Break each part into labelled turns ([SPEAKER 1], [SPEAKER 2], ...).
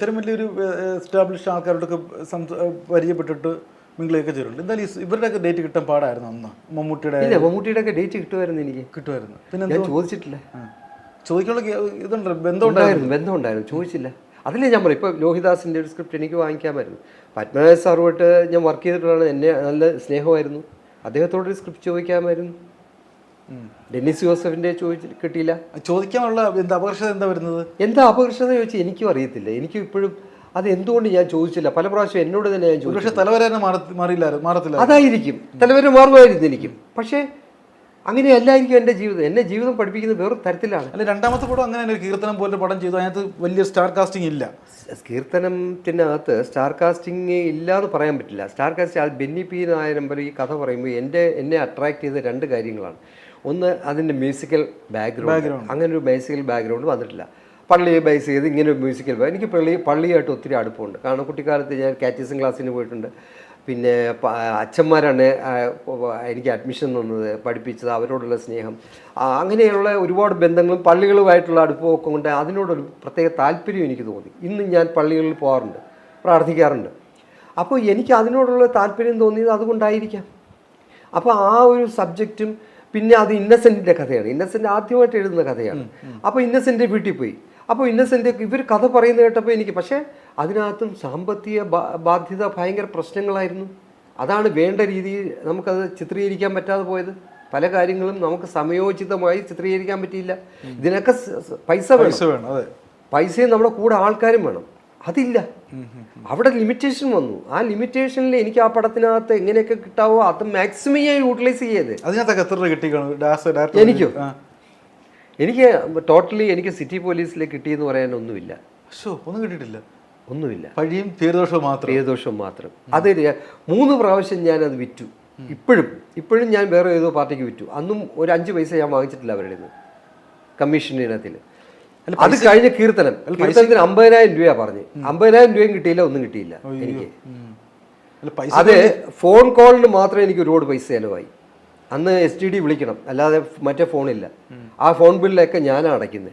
[SPEAKER 1] ഇത്തരം വലിയൊരു എസ്റ്റാബ്ലിഷ് ആൾക്കാരോടൊക്കെ പരിചയപ്പെട്ടിട്ട് മിങ്കിളൊക്കെ ചെയ്തിട്ടുണ്ട്. എന്തായാലും ഇവരുടെയൊക്കെ ഡേറ്റ് കിട്ടാൻ പാടായിരുന്നു അന്ന്. മമ്മൂട്ടിയുടെ
[SPEAKER 2] ഇല്ല മമ്മൂട്ടിയുടെ ഒക്കെ ഡേറ്റ് കിട്ടുമായിരുന്നു എനിക്ക്.
[SPEAKER 1] കിട്ടുമായിരുന്നു. പിന്നെ
[SPEAKER 2] ഞാൻ ചോദിച്ചിട്ടില്ല.
[SPEAKER 1] ചോദിക്കാനുള്ള ചോദിക്കാനുള്ള ബന്ധം ഉണ്ടായിരുന്നു ബന്ധം
[SPEAKER 2] ഉണ്ടായിരുന്നു ബന്ധമുണ്ടായിരുന്നു ചോദിച്ചില്ല. അതിലേ ഞാൻ പറയും ഇപ്പോൾ ലോഹിദാസിന്റെ ഒരു സ്ക്രിപ്റ്റ് എനിക്ക് വാങ്ങിക്കാമായിരുന്നു പത്മനാഭ സാറുമായിട്ട് ഞാൻ വർക്ക് ചെയ്തിട്ടുള്ളതാണ് എന്നെ നല്ല സ്നേഹമായിരുന്നു. അദ്ദേഹത്തോടൊരു സ്ക്രിപ്റ്റ് ചോദിക്കാമായിരുന്നു ഡെന്നിസ് ജോസഫിന്റെ ചോദിച്ച് കിട്ടിയില്ല?
[SPEAKER 1] ചോദിക്കാനുള്ള എന്താ അപകർഷത എന്താ വരുന്നത്?
[SPEAKER 2] എന്താ അപകർഷത ചോദിച്ചാൽ എനിക്കും അറിയത്തില്ല. എനിക്കും ഇപ്പോഴും അത് എന്തുകൊണ്ട് ഞാൻ ചോദിച്ചില്ല? പല പ്രാവശ്യം എന്നോട് തന്നെ ഞാൻ ചോദിച്ചു.
[SPEAKER 1] പക്ഷേ മാറിയില്ലായിരുന്നു മാറത്തില്ല
[SPEAKER 2] അതായിരിക്കും. തലവരെ മാറുമായിരുന്നു എനിക്കും. പക്ഷേ അങ്ങനെയല്ലായിരിക്കും എന്റെ ജീവിതം. എന്നെ ജീവിതം പഠിപ്പിക്കുന്നത് വേറെ തരത്തിലാണ്.
[SPEAKER 1] അല്ല രണ്ടാമത്തെ പടം അങ്ങനെ ഒരു കീർത്തനം പോലെ പടം ചെയ്തു. അതിനകത്ത് വലിയ സ്റ്റാർ കാസ്റ്റിംഗ് ഇല്ല.
[SPEAKER 2] കീർത്തനത്തിനകത്ത് സ്റ്റാർ കാസ്റ്റിംഗ് ഇല്ല എന്ന് പറയാൻ പറ്റില്ല. സ്റ്റാർ കാസ്റ്റിംഗ് അത് ബെന്നി പി നായരമ്പലം ഈ കഥ പറയുമ്പോൾ എന്റെ എന്നെ അട്രാക്ട് ചെയ്ത രണ്ട് കാര്യങ്ങളാണ്. ഒന്ന് അതിന്റെ മ്യൂസിക്കൽ ബാക്ക്ഗ്രൗണ്ട് അങ്ങനെ ഒരു ബേസിക്കൽ ബാക്ക്ഗ്രൗണ്ട് വന്നിട്ടില്ല. പള്ളിയെ ബേസ് ചെയ്ത് ഇങ്ങനെ ഒരു മ്യൂസിക്കൽ എനിക്ക് പള്ളി പള്ളിയായിട്ട് ഒത്തിരി അടുപ്പമുണ്ട്. കാരണം കുട്ടിക്കാലത്ത് ഞാൻ കാറ്റിസം ക്ലാസ്സിന് പോയിട്ടുണ്ട്. പിന്നെ അച്ഛന്മാരാണ് എനിക്ക് അഡ്മിഷൻ തന്നത് പഠിപ്പിച്ചത് അവരോടുള്ള സ്നേഹം. അങ്ങനെയുള്ള ഒരുപാട് ബന്ധങ്ങളും പള്ളികളുമായിട്ടുള്ള അടുപ്പമൊക്കെ കൊണ്ട് അതിനോടൊരു പ്രത്യേക താല്പര്യം എനിക്ക് തോന്നി. ഇന്നും ഞാൻ പള്ളികളിൽ പോകാറുണ്ട് പ്രാർത്ഥിക്കാറുണ്ട്. അപ്പോൾ എനിക്ക് അതിനോടുള്ള താല്പര്യം തോന്നിയത് അതുകൊണ്ടായിരിക്കാം. അപ്പോൾ ആ ഒരു സബ്ജക്റ്റും പിന്നെ അത് ഇന്നസെന്റിന്റെ കഥയാണ്. ഇന്നസെന്റ് ആദ്യമായിട്ട് എഴുതുന്ന കഥയാണ്. അപ്പോൾ ഇന്നസെന്റ് വീട്ടിൽ പോയി. അപ്പോൾ ഇന്നസെന്റ് ഇവർ കഥ പറയുന്നത് കേട്ടപ്പോൾ എനിക്ക് പക്ഷേ അതിനകത്തും സാമ്പത്തിക ബാധ്യത ഭയങ്കര പ്രശ്നങ്ങളായിരുന്നു. അതാണ് വേണ്ട രീതിയിൽ നമുക്കത് ചിത്രീകരിക്കാൻ പറ്റാതെ പോയത്. പല കാര്യങ്ങളും നമുക്ക് സമയോചിതമായി ചിത്രീകരിക്കാൻ പറ്റിയില്ല. ഇതിനൊക്കെ പൈസ വേണം.
[SPEAKER 1] പൈസ വേണം അതെ.
[SPEAKER 2] പൈസയും നമ്മുടെ കൂടെ ആൾക്കാരും വേണം. അതില്ല. അവിടെ ലിമിറ്റേഷൻ വന്നു. ആ ലിമിറ്റേഷനിൽ എനിക്ക് ആ പടത്തിനകത്ത് എങ്ങനെയൊക്കെ കിട്ടാവോ അത് മാക്സിമം ഞാൻ യൂട്ടിലൈസ് ചെയ്യത്
[SPEAKER 1] അതിനകത്തൊക്കെ എത്ര കിട്ടിക്കാണ്
[SPEAKER 2] എനിക്കോ? എനിക്ക് ടോട്ടലി എനിക്ക് സിറ്റി പോലീസിൽ കിട്ടിയെന്ന് പറയാൻ ഒന്നുമില്ല
[SPEAKER 1] ഒന്നും കിട്ടിയിട്ടില്ല.
[SPEAKER 2] ഒന്നുമില്ല.
[SPEAKER 1] പഴിയും തീരദോഷവും മാത്രം.
[SPEAKER 2] തീരദോഷവും മാത്രം. അത് മൂന്ന് പ്രാവശ്യം ഞാൻ അത് വിറ്റു ഇപ്പോഴും ഇപ്പോഴും ഞാൻ വേറെ ഏതോ പാർട്ടിക്ക് വിറ്റു. അന്നും ഒരു അഞ്ച് പൈസ ഞാൻ വാങ്ങിച്ചിട്ടില്ല അവരുടെ നിന്ന് കമ്മീഷൻ ഇനത്തിൽ അത് കഴിഞ്ഞ കീർത്തനം. കീർത്തനത്തിന് അമ്പതിനായിരം രൂപയാ പറഞ്ഞു. അമ്പതിനായിരം രൂപയും കിട്ടിയില്ല ഒന്നും കിട്ടിയില്ല എനിക്ക്. അത് ഫോൺ കോളിന് മാത്രമേ എനിക്ക് ഒരുപാട് പൈസ ചിലവായി. അന്ന് എസ് ടി ഡി വിളിക്കണം. അല്ലാതെ മറ്റേ ഫോണില്ല. ആ ഫോൺ ബില്ലൊക്കെ ഞാനാണ് അടയ്ക്കുന്നത്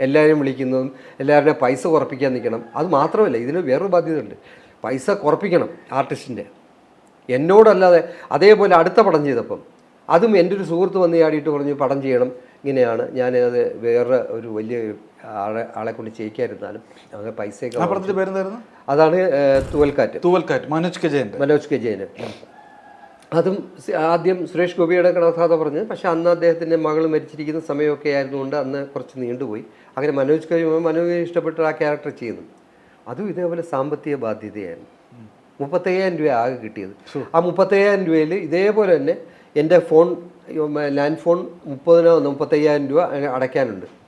[SPEAKER 2] എല്ലാവരും വിളിക്കുന്നതും എല്ലാവരുടെയും പൈസ കുറപ്പിക്കാൻ നിൽക്കണം. അത് മാത്രമല്ല ഇതിന് വേറൊരു ബാധ്യതയുണ്ട്. പൈസ കുറപ്പിക്കണം ആർട്ടിസ്റ്റിന്റെ. എന്നോടല്ലാതെ അതേപോലെ അടുത്ത പടം ചെയ്തപ്പം അതും എന്റെ ഒരു സുഹൃത്ത് വന്ന് ചാടിയിട്ട് പറഞ്ഞു പടം ചെയ്യണം. ഇങ്ങനെയാണ്. ഞാനത് വേറെ ഒരു വലിയ ആളെ ആളെ കൊണ്ട് ചെയ്യിക്കാതിരുന്നാലും അങ്ങനെ പൈസയൊക്കെ
[SPEAKER 1] ആ പടത്തിന്റെ പേരെന്തായിരുന്നു?
[SPEAKER 2] അതാണ് തൂവൽക്കാറ്റ് തുവൽക്കാറ്റ്.
[SPEAKER 1] തൂവൽക്കാറ്റ് മനോജ് കെ ജയൻ
[SPEAKER 2] മനോജ് കെ ജയൻ അതും ആദ്യം സുരേഷ് ഗോപിയുടെ കഥാകഥ പറഞ്ഞത്. പക്ഷെ അന്ന് അദ്ദേഹത്തിന്റെ മകൾ മരിച്ചിരിക്കുന്ന സമയമൊക്കെ ആയിരുന്നുകൊണ്ട് അന്ന് കുറച്ച് നീണ്ടുപോയി. അങ്ങനെ മനോജ് കെ മനോജ് ഇഷ്ടപ്പെട്ട ആ ക്യാരക്ടർ ചെയ്യുന്നു. അതും ഇതേപോലെ സാമ്പത്തിക ബാധ്യതയായിരുന്നു. മുപ്പത്തയ്യായിരം രൂപ ആകെ കിട്ടിയത്. ആ മുപ്പത്തയ്യായിരം രൂപയിൽ ഇതേപോലെ തന്നെ എന്റെ ഫോൺ ലാൻഡ് ഫോൺ മുപ്പതിനോ മുപ്പത്തയ്യായിരം രൂപ അടയ്ക്കാനുണ്ട്.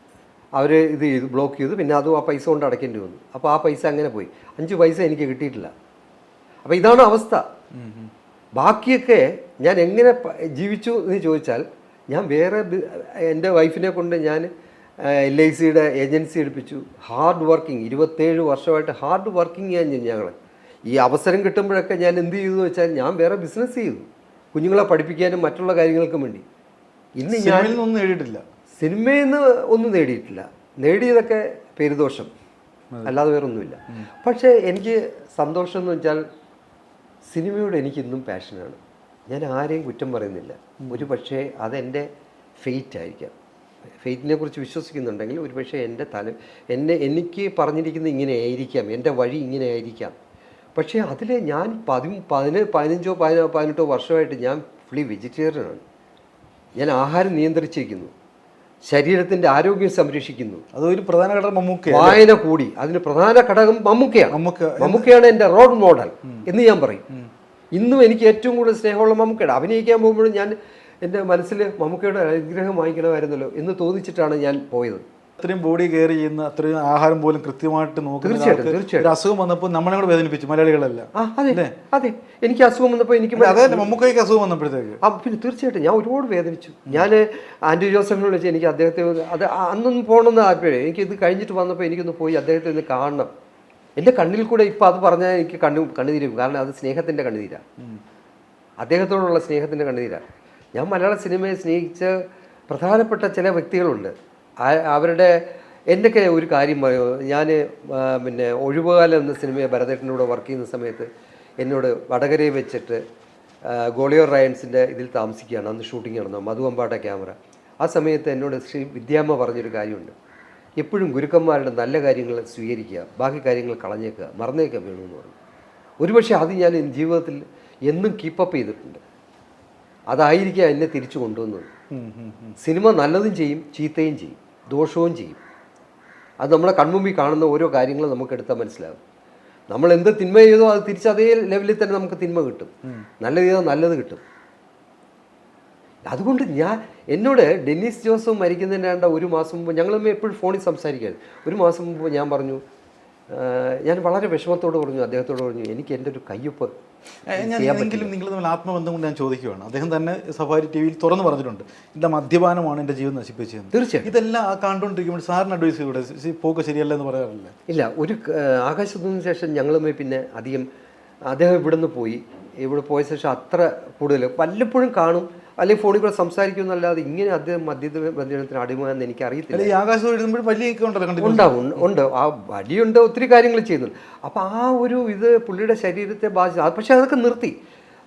[SPEAKER 2] അവർ ഇത് ചെയ്തു ബ്ലോക്ക് ചെയ്തു. പിന്നെ അതും ആ പൈസ കൊണ്ട് അടയ്ക്കേണ്ടി വന്നു. അപ്പോൾ ആ പൈസ അങ്ങനെ പോയി. അഞ്ച് പൈസ എനിക്ക് കിട്ടിയിട്ടില്ല. അപ്പോൾ ഇതാണ് അവസ്ഥ. ബാക്കിയൊക്കെ ഞാൻ എങ്ങനെ ജീവിച്ചു എന്ന് ചോദിച്ചാൽ ഞാൻ വേറെ എന്റെ വൈഫിനെ കൊണ്ട് ഞാൻ എൽ ഐ സിയുടെ ഏജൻസി എടുപ്പിച്ചു. ഹാർഡ് വർക്കിംഗ് ഇരുപത്തേഴ് വർഷമായിട്ട് ഹാർഡ് വർക്കിംഗ് ഞാൻ ഞങ്ങൾ. ഈ അവസരം കിട്ടുമ്പോഴൊക്കെ ഞാൻ എന്ത് ചെയ്തു എന്ന് വെച്ചാൽ ഞാൻ വേറെ ബിസിനസ് ചെയ്തു. കുഞ്ഞുങ്ങളെ പഠിപ്പിക്കാനും മറ്റുള്ള കാര്യങ്ങൾക്കും വേണ്ടി. ഇന്ന് ഞാൻ
[SPEAKER 1] ഒന്നും എഴുതിയിട്ടില്ല.
[SPEAKER 2] സിനിമയിൽ നിന്ന് ഒന്നും നേടിയിട്ടില്ല. നേടിയതൊക്കെ പേരുദോഷം. അല്ലാതെ വേറൊന്നുമില്ല. പക്ഷേ എനിക്ക് സന്തോഷം എന്ന് വെച്ചാൽ സിനിമയോട് എനിക്ക് ഇന്നും പാഷനാണ്. ഞാൻ ആരെയും കുറ്റം പറയുന്നില്ല. ഒരു പക്ഷേ അതെന്റെ ഫെയ്റ്റ് ആയിരിക്കാം. ഫെയ്റ്റിനെ കുറിച്ച് വിശ്വസിക്കുന്നുണ്ടെങ്കിൽ ഒരു പക്ഷേ എന്റെ തല എന്നെ എനിക്ക് പറഞ്ഞിരിക്കുന്നത് ഇങ്ങനെ ആയിരിക്കാം. എന്റെ വഴി ഇങ്ങനെ ആയിരിക്കാം. പക്ഷേ അതിൽ ഞാൻ പതി പതിന പതിനഞ്ചോ പതിനോ പതിനെട്ടോ വർഷമായിട്ട് ഞാൻ ഫുള്ളി വെജിറ്റേറിയനാണ് ഞാൻ ആഹാരം നിയന്ത്രിച്ചിരിക്കുന്നു. ശരീരത്തിന്റെ ആരോഗ്യം സംരക്ഷിക്കുന്നു.
[SPEAKER 1] അതൊരു പ്രധാന ഘടകം മമ്മൂക്ക
[SPEAKER 2] വായന കൂടി. അതിന് പ്രധാന ഘടകം മമ്മൂക്കയാണ്.
[SPEAKER 1] മമ്മൂക്ക.
[SPEAKER 2] മമ്മൂക്കയാണ് എന്റെ റോൾ മോഡൽ എന്ന് ഞാൻ പറയും. ഇന്നും എനിക്ക് ഏറ്റവും കൂടുതൽ സ്നേഹമുള്ള മമ്മൂക്കയുടെ അഭിനയിക്കാൻ പോകുമ്പോഴും ഞാൻ എന്റെ മനസ്സിൽ മമ്മൂക്കയുടെ അനുഗ്രഹം വാങ്ങിക്കണമായിരുന്നല്ലോ എന്ന് തോന്നിച്ചിട്ടാണ് ഞാൻ പോയത്.
[SPEAKER 1] അത്രയും ബോഡി കെയർ ചെയ്യുന്ന അത്രയും ആഹാരം പോലും കൃത്യമായിട്ട് നോക്കുന്ന ഒരു അസുഖം വന്നപ്പോൾ നമ്മളെ കൂടെ വേദനിപ്പിച്ചു മലയാളികളെല്ലാം.
[SPEAKER 2] അതെ അതെ. എനിക്ക് അസുഖം വന്നപ്പോൾ എനിക്ക്
[SPEAKER 1] അതെ മമ്മൂക്കയ്ക്ക് അസുഖം വന്നപ്പോഴത്തേക്ക്.
[SPEAKER 2] പിന്നെ തീർച്ചയായിട്ടും ഞാൻ ഒരുപാട് വേദനിച്ചു. ഞാൻ ആന്റി ജോസഫിനോട് വിളിച്ച് എനിക്ക് അദ്ദേഹത്തെ അത് അന്നൊന്നും പോകണമെന്ന് താല്പര്യം എനിക്ക് ഇത് കഴിഞ്ഞിട്ട് വന്നപ്പോൾ എനിക്കൊന്ന് പോയി അദ്ദേഹത്തെ ഒന്ന് കാണണം. എന്റെ കണ്ണിൽ കൂടെ ഇപ്പോൾ അത് പറഞ്ഞാൽ എനിക്ക് കണ്ണു കണ്ണുനീരും. കാരണം അത് സ്നേഹത്തിന്റെ കണ്ണുനീരാണ് അദ്ദേഹത്തോടുള്ള സ്നേഹത്തിന്റെ കണ്ണുനീരാണ് ഞാൻ മലയാള സിനിമയെ സ്നേഹിച്ച പ്രധാനപ്പെട്ട ചില വ്യക്തികളുണ്ട്. അവരുടെ എന്റെയൊക്കെ ഒരു കാര്യം പറയോ ഞാൻ പിന്നെ ഒഴിവുകാലം എന്ന സിനിമയെ ഭരതേട്ടനോട് വർക്ക് ചെയ്യുന്ന സമയത്ത് എന്നോട് വടകരയിൽ വെച്ചിട്ട് ഗോളിയോർ റയൻസിന്റെ ഇതിൽ താമസിക്കുകയാണ്. അന്ന് ഷൂട്ടിംഗ് നടന്നു. മധുവമ്പാട്ട ക്യാമറ ആ സമയത്ത് എന്നോട് ശ്രീ വിദ്യാമ്മ പറഞ്ഞൊരു കാര്യമുണ്ട്. എപ്പോഴും ഗുരുക്കന്മാരുടെ നല്ല കാര്യങ്ങൾ സ്വീകരിക്കുക ബാക്കി കാര്യങ്ങൾ കളഞ്ഞേക്കുക മറന്നേക്കുക വേണമെന്ന് പറഞ്ഞു. ഒരുപക്ഷെ അത് ഞാൻ എന്റെ ജീവിതത്തിൽ എന്നും കീപ്പപ്പ് ചെയ്തിട്ടുണ്ട്. അതായിരിക്കാം എന്നെ തിരിച്ചു കൊണ്ടുവന്നത്. സിനിമ നല്ലതും ചെയ്യും ചീത്തയും ചെയ്യും. ദോഷവും ചെയ്യും. അത് നമ്മളെ കൺമുമ്പിൽ കാണുന്ന ഓരോ കാര്യങ്ങളും നമുക്ക് എടുത്താൽ മനസ്സിലാകും. നമ്മൾ എന്ത് തിന്മ ചെയ്തോ അത് തിരിച്ച് അതേ ലെവലിൽ തന്നെ നമുക്ക് തിന്മ കിട്ടും. നല്ല ചെയ്താൽ നല്ലത് കിട്ടും. അതുകൊണ്ട് ഞാൻ എന്നോട് ഡെന്നിസ് ജോസഫ് മരിക്കുന്നതിന്റെ ഒരു മാസം മുമ്പ് ഞങ്ങൾ എപ്പോഴും ഫോണിൽ സംസാരിക്കുകയായിരുന്നു ഒരു മാസം മുമ്പ് ഞാൻ പറഞ്ഞു ഞാൻ വളരെ വിഷമത്തോട് പറഞ്ഞു അദ്ദേഹത്തോട് പറഞ്ഞു എനിക്ക് എന്റെ ഒരു കയ്യൊപ്പ്
[SPEAKER 1] ഞാനെങ്കിലും നിങ്ങൾ തമ്മിൽ ആത്മബന്ധം കൊണ്ട് ഞാൻ ചോദിക്കുകയാണ്. അദ്ദേഹം തന്നെ സഫാരി ടി വിയിൽ തുറന്നു പറഞ്ഞിട്ടുണ്ട്. എന്റെ മദ്യപാനമാണ് എന്റെ ജീവിതം നശിപ്പിച്ചത്
[SPEAKER 2] തീർച്ചയായും
[SPEAKER 1] ഇതെല്ലാം ആ കണ്ടുകൊണ്ടിരിക്കുമ്പോൾ സാറിന് അഡ്വൈസ് കൂടെ "സി, പോക്ക് ശരിയല്ല എന്ന് പറയാറില്ല?
[SPEAKER 2] ഇല്ല ഒരു ആകാശത്തിന് ശേഷം ഞങ്ങളുമായി പിന്നെ അധികം അദ്ദേഹം ഇവിടുന്ന് പോയി. ഇവിടെ പോയ ശേഷം അത്ര കൂടുതൽ വല്ലപ്പോഴും കാണും. അല്ലെങ്കിൽ ഫോണിൽ കൂടെ സംസാരിക്കും എന്നല്ലാതെ ഇങ്ങനെ അദ്ദേഹം മദ്യത്തിന് അടിമയെന്ന് എനിക്ക് അറിയത്തില്ല
[SPEAKER 1] ഈ ആകാശം വലിയൊക്കെ
[SPEAKER 2] ഉണ്ടാവും ഉണ്ട്, ആ വടിയുണ്ട് ഒത്തിരി കാര്യങ്ങൾ ചെയ്യുന്നുണ്ട്. അപ്പോൾ ആ ഒരു ഇത് പുള്ളിയുടെ ശരീരത്തെ ബാധിച്ചു. പക്ഷെ അതൊക്കെ നിർത്തി.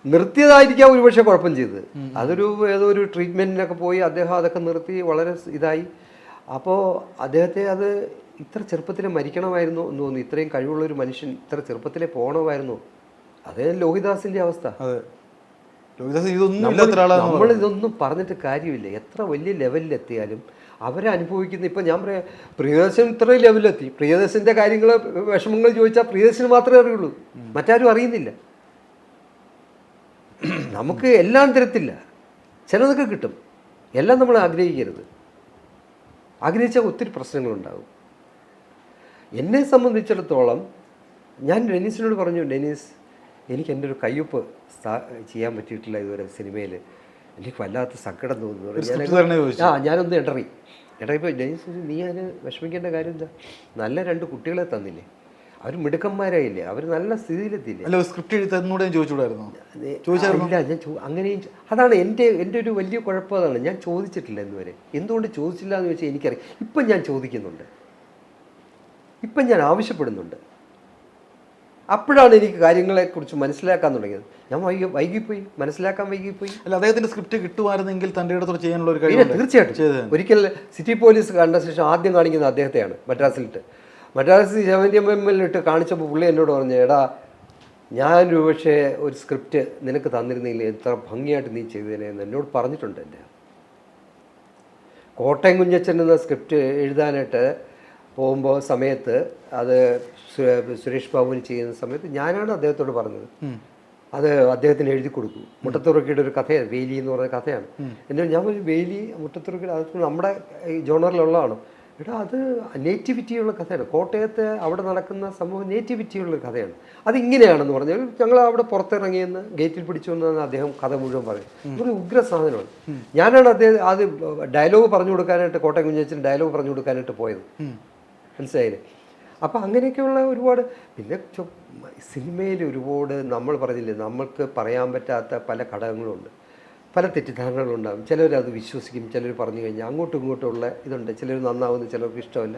[SPEAKER 2] നിർത്തിയതായിരിക്കാം ഒരുപക്ഷെ കുഴപ്പം ചെയ്തത്. അതൊരു ഏതോ ഒരു ട്രീറ്റ്മെന്റിനൊക്കെ പോയി അദ്ദേഹം അതൊക്കെ നിർത്തി വളരെ ഇതായി. അപ്പോൾ അദ്ദേഹത്തെ അത് ഇത്ര ചെറുപ്പത്തിലെ മരിക്കണമായിരുന്നു എന്ന് തോന്നുന്നു. ഇത്രയും കഴിവുള്ള ഒരു മനുഷ്യൻ ഇത്ര ചെറുപ്പത്തിലെ പോകണമായിരുന്നു അതേ ലോഹിദാസിന്റെ അവസ്ഥ.
[SPEAKER 1] അതെ ലോഹിദാസ് ഇതൊന്നും ഇല്ലാത്ത ഒരാളാണ്
[SPEAKER 2] നമ്മൾ ഇതൊന്നും പറഞ്ഞിട്ട് കാര്യമില്ല. എത്ര വലിയ ലെവലിലെത്തിയാലും അവരെ അനുഭവിക്കുന്ന ഇപ്പം ഞാൻ പറയാം പ്രിയദർശൻ ഇത്രയും ലെവലിലെത്തി. പ്രിയദർശന്റെ കാര്യങ്ങൾ വിഷമങ്ങൾ ചോദിച്ചാൽ പ്രിയദർശന് മാത്രമേ അറിയുള്ളൂ. മറ്റാരും അറിയുന്നില്ല. നമുക്ക് എല്ലാം തരത്തില്ല. ചിലതൊക്കെ കിട്ടും. എല്ലാം നമ്മൾ ആഗ്രഹിക്കരുത്. ആഗ്രഹിച്ചാൽ ഒത്തിരി പ്രശ്നങ്ങളുണ്ടാകും. എന്നെ സംബന്ധിച്ചിടത്തോളം ഞാൻ ഡെനീസിനോട് പറഞ്ഞു ഡെനീസ് എനിക്ക് എന്റെ ഒരു കയ്യൊപ്പ് ചെയ്യാൻ പറ്റിയിട്ടില്ല ഇതുവരെ സിനിമയിൽ എനിക്ക് വല്ലാത്ത സങ്കടം തോന്നുന്നു. ആ ഞാനൊന്ന് ഇടറി ഇടറിപ്പോൾ ഇപ്പോൾ ചോദിച്ചു, നീ അതിന് വിഷമിക്കേണ്ട കാര്യം എന്താ നല്ല രണ്ട് കുട്ടികളെ തന്നില്ലേ. അവർ മിടുക്കന്മാരായില്ലേ. അവർ നല്ല സ്ഥിതിയിലെത്തിയില്ലേ.
[SPEAKER 1] അല്ല സ്ക്രിപ്റ്റ് എഴുതുന്നൂടെ ഞാൻ ചോദിച്ചായിരുന്നോ?
[SPEAKER 2] ഇല്ല ഞാൻ അങ്ങനെയും അതാണ് എന്റെ എന്റെ ഒരു വലിയ കുഴപ്പം അതാണ്. ഞാൻ ചോദിച്ചിട്ടില്ല എന്ന് വരെ എന്തുകൊണ്ട് ചോദിച്ചില്ല എന്ന് വെച്ചാൽ എനിക്കറിയാം. ഇപ്പം ഞാൻ ചോദിക്കുന്നുണ്ട്. ഇപ്പം ഞാൻ ആവശ്യപ്പെടുന്നുണ്ട്. അപ്പോഴാണ് എനിക്ക് കാര്യങ്ങളെക്കുറിച്ച് മനസ്സിലാക്കാൻ തുടങ്ങിയത്. ഞാൻ വൈകി വൈകിപ്പോയി. മനസ്സിലാക്കാൻ വൈകിപ്പോയി.
[SPEAKER 1] അല്ല അദ്ദേഹത്തിന്റെ സ്ക്രിപ്റ്റ് കിട്ടുമായിരുന്നെങ്കിൽ തന്റെ ഇടത്തോട് ചെയ്യാനുള്ള ഒരു കാര്യം
[SPEAKER 2] തീർച്ചയായിട്ടും. ഒരിക്കൽ സിറ്റി പോലീസ് കണ്ട ശേഷം ആദ്യം കാണിക്കുന്നത് അദ്ദേഹത്തെയാണ് മദ്രാസിലിട്ട്. മദ്രാസിൽ സെവന്റി എം എമ്മിലിട്ട് കാണിച്ചപ്പോൾ പുള്ളി എന്നോട് പറഞ്ഞു എടാ ഞാൻ പക്ഷേ ഒരു സ്ക്രിപ്റ്റ് നിനക്ക് തന്നിരുന്നില്ല? എത്ര ഭംഗിയായിട്ട് നീ ചെയ്തതിനെ എന്ന് എന്നോട് പറഞ്ഞിട്ടുണ്ട് എന്റെ കോട്ടയം കുഞ്ഞച്ചൻ എന്ന സ്ക്രിപ്റ്റ് എഴുതാനായിട്ട് പോകുമ്പോൾ സമയത്ത് അത് സുരേഷ് ബാബുവിന് ചെയ്യുന്ന സമയത്ത് ഞാനാണ് അദ്ദേഹത്തോട് പറഞ്ഞത്. അത് അദ്ദേഹത്തിന് എഴുതി കൊടുക്കും. മുട്ടത്തുറക്കിയുടെ ഒരു കഥയാണ് വേലി എന്ന് പറഞ്ഞ കഥയാണ്. എന്നിട്ട് ഞാൻ ഒരു വേലി മുട്ടത്തുറക്കിയുടെ അത് നമ്മുടെ ജോണറിലുള്ളതാണ്. എടാ അത് നേറ്റിവിറ്റിയുള്ള കഥയാണ്. കോട്ടയത്ത് അവിടെ നടക്കുന്ന സംഭവം നേറ്റിവിറ്റിയുള്ള കഥയാണ്. അതിങ്ങനെയാണെന്ന് പറഞ്ഞാൽ ഞങ്ങൾ അവിടെ പുറത്തിറങ്ങിയെന്ന് ഗേറ്റിൽ പിടിച്ചു വന്നതെന്ന് അദ്ദേഹം കഥ മുഴുവൻ പറയും ഒരു ഉഗ്ര സാധനമാണ്. ഞാനാണ് അദ്ദേഹം അത് ഡയലോഗ് പറഞ്ഞു കൊടുക്കാനായിട്ട് കോട്ടയം കുഞ്ഞച്ചൻ ഡയലോഗ് പറഞ്ഞു കൊടുക്കാനായിട്ട് പോയത്. മനസ്സിലായില്ലേ? അപ്പോൾ അങ്ങനെയൊക്കെയുള്ള ഒരുപാട് പിന്നെ സിനിമയിൽ ഒരുപാട് നമ്മൾ പറഞ്ഞില്ലേ നമ്മൾക്ക് പറയാൻ പറ്റാത്ത പല ഘടകങ്ങളുണ്ട്. പല തെറ്റിദ്ധാരണകളുണ്ടാകും. ചിലർ അത് വിശ്വസിക്കും ചിലർ പറഞ്ഞു കഴിഞ്ഞാൽ അങ്ങോട്ടും ഇങ്ങോട്ടും ഉള്ള ഇതുണ്ട്. ചിലർ നന്നാവുന്നു ചിലർക്ക് ഇഷ്ടമല്ല.